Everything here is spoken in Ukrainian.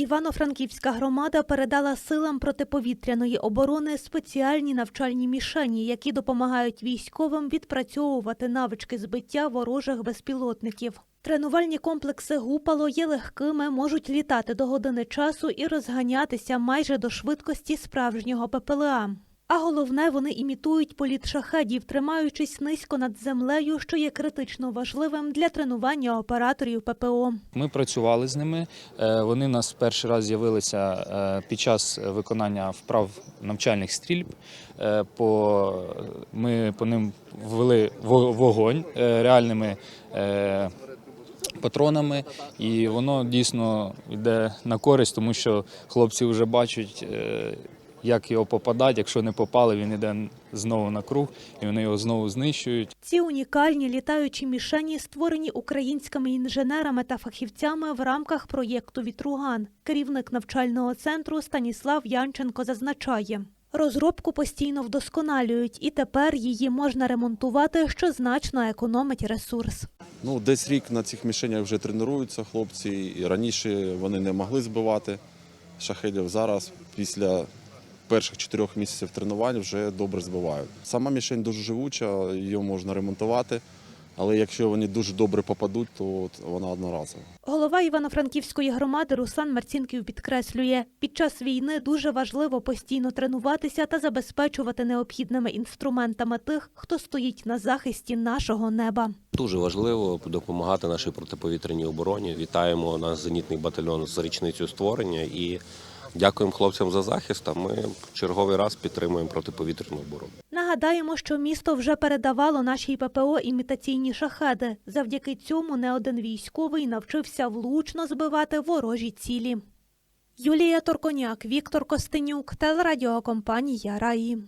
Івано-Франківська громада передала силам протиповітряної оборони спеціальні навчальні мішені, які допомагають військовим відпрацьовувати навички збиття ворожих безпілотників. Тренувальні комплекси Гупало є легкими, можуть літати до години часу і розганятися майже до швидкості справжнього ППЛА. А головне, вони імітують політ шахедів, тримаючись низько над землею, що є критично важливим для тренування операторів ППО. Ми працювали з ними. Е, Вони у нас перший раз з'явилися е, під час виконання вправ навчальних стрільб. Е, ми по ним ввели вогонь реальними патронами, і воно дійсно йде на користь, тому що хлопці вже бачать. Як його попадати, якщо не попали, він йде знову на круг, і вони його знову знищують. Ці унікальні літаючі мішені створені українськими інженерами та фахівцями в рамках проєкту Вітруган. Керівник навчального центру Станіслав Янченко зазначає. Розробку постійно вдосконалюють, і тепер її можна ремонтувати, що значно економить ресурс. Ну, десь рік на цих мішенях вже тренуються хлопці. І раніше вони не могли збивати шахедів. Зараз, після перших чотирьох місяців тренувань, вже добре збивають. Сама мішень дуже живуча, її можна ремонтувати. Але якщо вони дуже добре попадуть, то вона одноразова. Голова Івано-Франківської громади Руслан Марцінків підкреслює, під час війни дуже важливо постійно тренуватися та забезпечувати необхідними інструментами тих, хто стоїть на захисті нашого неба. Дуже важливо допомагати нашій протиповітряній обороні. Вітаємо наш зенітний батальйон з річницею створення і дякуємо хлопцям за захист. А ми черговий раз підтримуємо протиповітряну оборону. Нагадаємо, що місто вже передавало нашій ППО імітаційні шахеди. Завдяки цьому не один військовий навчився влучно збивати ворожі цілі. Юлія Торконяк, Віктор Костенюк, телерадіокомпанія Раї.